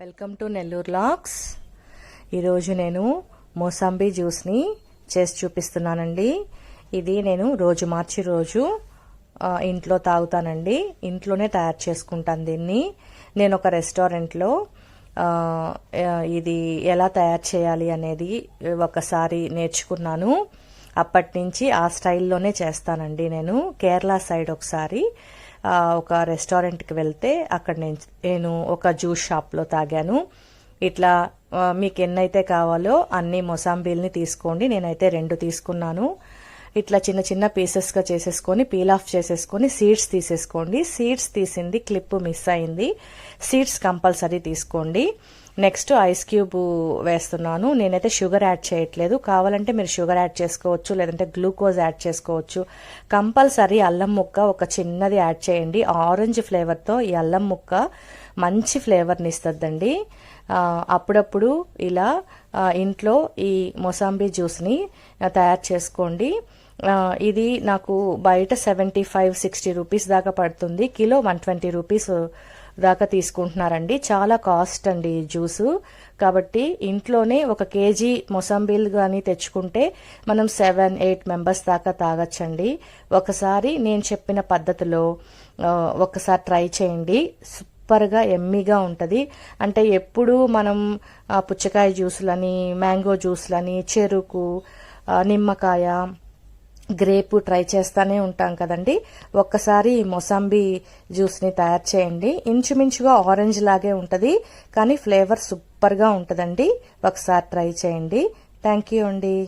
Welcome to Nellore lakhs. ఈరోజు నేను మోసాంబీ జ్యూస్ని చేసి చూపిస్తున్నానండి. ఇది నేను రోజు మార్చి రోజు ఇంట్లో తాగుతానండి. ఇంట్లోనే తయారు చేసుకుంటాను దీన్ని. నేను ఒక రెస్టారెంట్లో ఇది ఎలా తయారు చేయాలి అనేది ఒకసారి నేర్చుకున్నాను. అప్పటి నుంచి ఆ స్టైల్లోనే చేస్తానండి నేను. కేరళ సైడ్ ఒకసారి. ఒక రెస్టారెంట్కి వెళ్తే అక్కడ నేను నేను ఒక జ్యూస్ షాప్లో తాగాను. ఇట్లా మీకు ఎన్నైతే కావాలో అన్ని మొసాంబీల్ని తీసుకోండి. నేనైతే రెండు తీసుకున్నాను. ఇట్లా చిన్న చిన్న పీసెస్గా చేసేసుకొని పీల్ ఆఫ్ చేసేసుకొని సీడ్స్ తీసేసుకోండి. సీడ్స్ తీసింది క్లిప్ మిస్ అయింది. సీడ్స్ కంపల్సరీ తీసుకోండి. నెక్స్ట్ ఐస్ క్యూబ్ వేస్తున్నాను. నేనైతే షుగర్ యాడ్ చేయట్లేదు. కావాలంటే మీరు షుగర్ యాడ్ చేసుకోవచ్చు లేదంటే గ్లూకోజ్ యాడ్ చేసుకోవచ్చు. కంపల్సరీ అల్లం ముక్క ఒక చిన్నది యాడ్ చేయండి. ఆరెంజ్ ఫ్లేవర్తో ఈ అల్లం ముక్క మంచి ఫ్లేవర్ని ఇస్తుందండి. అప్పుడప్పుడు ఇలా ఇంట్లో ఈ మొసాంబీ జ్యూస్ని తయారు చేసుకోండి. ఇది నాకు బయట సెవెంటీ ఫైవ్ సిక్స్టీ రూపీస్ దాకా పడుతుంది. కిలో వన్ ట్వంటీ రూపీస్ దాకా తీసుకుంటున్నారండి. చాలా కాస్ట్ అండి ఈ జ్యూసు. కాబట్టి ఇంట్లోనే ఒక కేజీ మొసంబిలు కానీ తెచ్చుకుంటే మనం సెవెన్ ఎయిట్ మెంబర్స్ దాకా తాగొచ్చండి. ఒకసారి నేను చెప్పిన పద్ధతిలో ఒకసారి ట్రై చేయండి. సూపర్గా ఎమ్మీగా ఉంటుంది. అంటే ఎప్పుడు మనం పుచ్చకాయ జ్యూసులని మ్యాంగో జ్యూసులని చెరుకు నిమ్మకాయ గ్రేపు ట్రై చేస్తానే ఉంటాం కదండి. ఒక్కసారి మొసంబి జ్యూస్ని తయారు చేయండి. ఇంచుమించుగా ఆరెంజ్ లాగే ఉంటుంది కానీ ఫ్లేవర్ సూపర్గా ఉంటుందండి. ఒకసారి ట్రై చేయండి. థ్యాంక్ యూ అండి.